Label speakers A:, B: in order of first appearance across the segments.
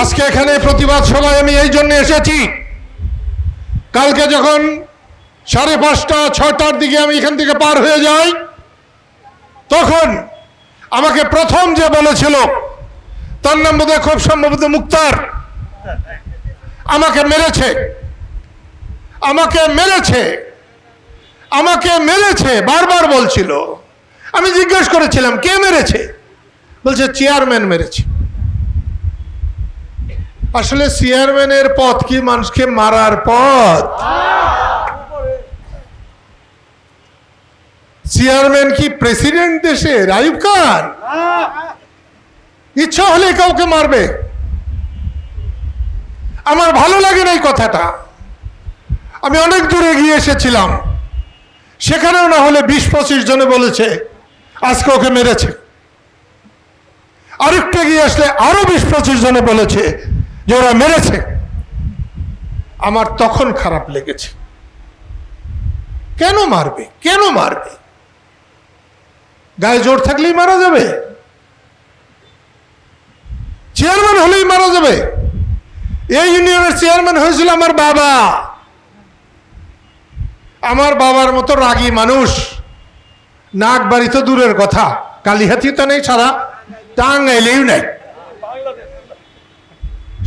A: আজকে এখানে প্রতিবাদ সভায় আমি এই জন্য এসেছি। কালকে যখন সাড়ে পাঁচটা ছটার দিকে আমি এখান থেকে পার হয়ে যাই, তখন আমাকে প্রথম যে বলেছিল, তার নাম বোধহয় খুব সম্ভবত মুক্তার, আমাকে মেরেছে। আমাকে মেরেছে। আমাকে মেরেছে, বারবার বলছিল। আমি জিজ্ঞেস করেছিলাম, কে মেরেছে? বলছে, চেয়ারম্যান মেরেছে। আসলে চেয়ারম্যানের পথ কি মানুষকে মারার পথ? চেয়ারম্যান কি প্রেসিডেন্ট দেশে? আইব খান? ইচ্ছা হলে কাউকে মারবে। আমার ভালো লাগে না এই কথাটা। আমি অনেক দূরে গিয়ে এসেছিলাম। সেখানেও না হলে বিশ পঁচিশ জনে বলেছে, আজকে ওকে মেরেছে। আরেকটা গিয়ে আসলে আরও বিশ পঁচিশ জনে বলেছে যে ওরা মেরেছে, আমার তখন খারাপ লেগেছে। কেন মারবে? কেন মারবে? গায়ে জোর থাকলেই মারা যাবে। চেয়ারম্যান হলেই মারা যাবে। এই ইউনিয়নের চেয়ারম্যান হয়েছিল আমার বাবা। আমার বাবার মতো রাগী মানুষ। নাক বাড়ি তো দূরের কথা। কালিহাতি তো নেই সারা। টাঙ্গাইলেও নেই।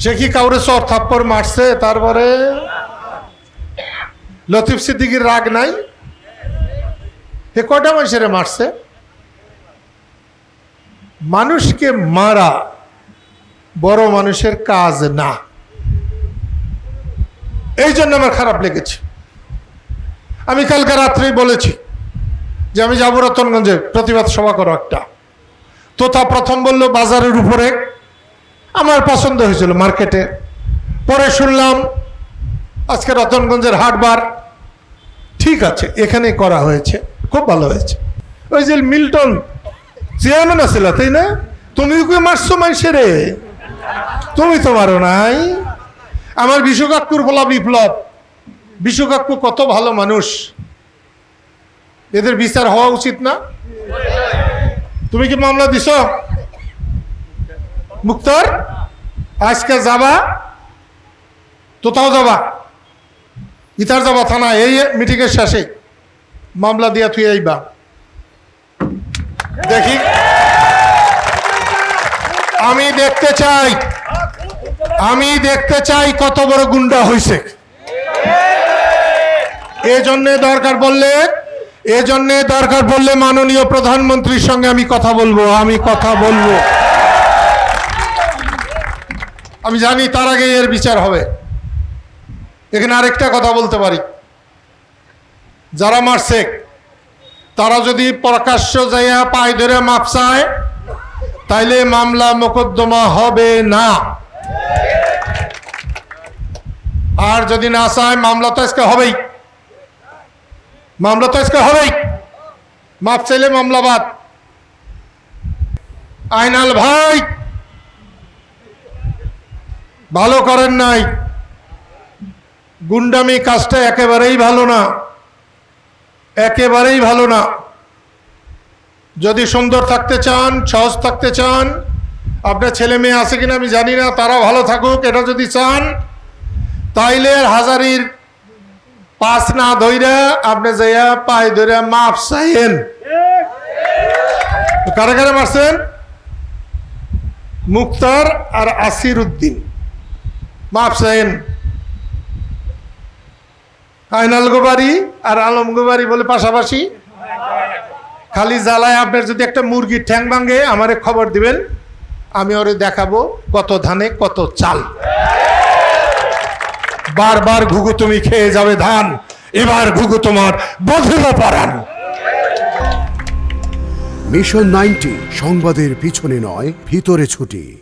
A: সে কি কাউরে চর থাপ্পর মারছে? তারপরে লতিফ সিদ্দিকির রাগ নাই? হে কটা মানুষের মারছে? মানুষকে মারা বড় মানুষের কাজ না। এই জন্য আমার খারাপ লেগেছে। আমি কালকে রাত্রেই বলেছি যে আমি যাব রতনগঞ্জে, প্রতিবাদ সভা করো একটা। তোতা প্রথম বলল, বাজারের উপরে আমার পছন্দ হয়েছিল মার্কেটে। পরে শুনলাম, আজকে রতনগঞ্জের হাটবার ঠিক আছে এখানে করা হয়েছে, খুব ভালো হয়েছে। ওই যে মিল্টন চেয়ারম্যান আছিল তাই না? তুমি কি মারছো মানুষের রে? তুমি তো মারো নাই। আমার বিশ্বকাকুর বলা বিপ্লব। বিশ্বকাকু কত ভালো মানুষ। এদের বিচার হওয়া উচিত না। তুমি কি মামলা দিছ? মুক্তার, আজকে যাবা? তোতাও যাবা? ইতার যাবা থানা এই মিটিংয়ের শেষে। মামলা দিয়া তুই আইবা। দেখি। আমি দেখতে চাই, আমি দেখতে চাই কত বড় গুন্ডা হইছে। এজন্যে দরকার বললে এজন্যে দরকার বললে মাননীয় প্রধানমন্ত্রীর সঙ্গে আমি কথা বলব, আমি কথা বলব। আমি জানি তার আগে এর বিচার হবে। এখানে আরেকটা কথা বলতে পারি। যারা মারছে, তারা যদি প্রকাশ্য যাইয়া পায়ে ধরে মাপ চায়, তাইলে মামলা মোকদ্দমা হবে না। আর যদি না চায়, মামলা তো আজকে হবেই। মামলা তো আজকে হবেই। মাপ চাইলে মামলা বাদ। আইনাল ভাই! ভালো করেন নাই। গুন্ডামি কাজটা একেবারেই ভালো না। একেবারেই ভালো না। যদি সুন্দর থাকতে চান, সহজ থাকতে চান, আপনার ছেলে মেয়ে আছে কিনা আমি জানি না তারা ভালো থাকুক, এটা যদি চান, তাইলে হাজারির পাঁচ না ধইরা আপনি যাইয়া পায়ে ধরে মাপ চাইেন কারা কারা মারছেন? মুক্তার আর আসির উদ্দিন মাপ চাইেন। আইনাল গোবারি আর আলম গোবারি বলে পাশাপাশি। খালি জ্বালায় আপনার যদি একটা মুরগির ঠ্যাং ভাঙে, আমারে খবর দিবেন। আমি ওরে দেখাবো কত ধানে, কত চাল। বারবার ঘুঘু তুমি খেয়ে যাবে ধান, এবার ঘুঘু তোমার বধিল পারান
B: মিশন নাইনটি, সংবাদের পিছনে নয়, ভিতরে ছুটি।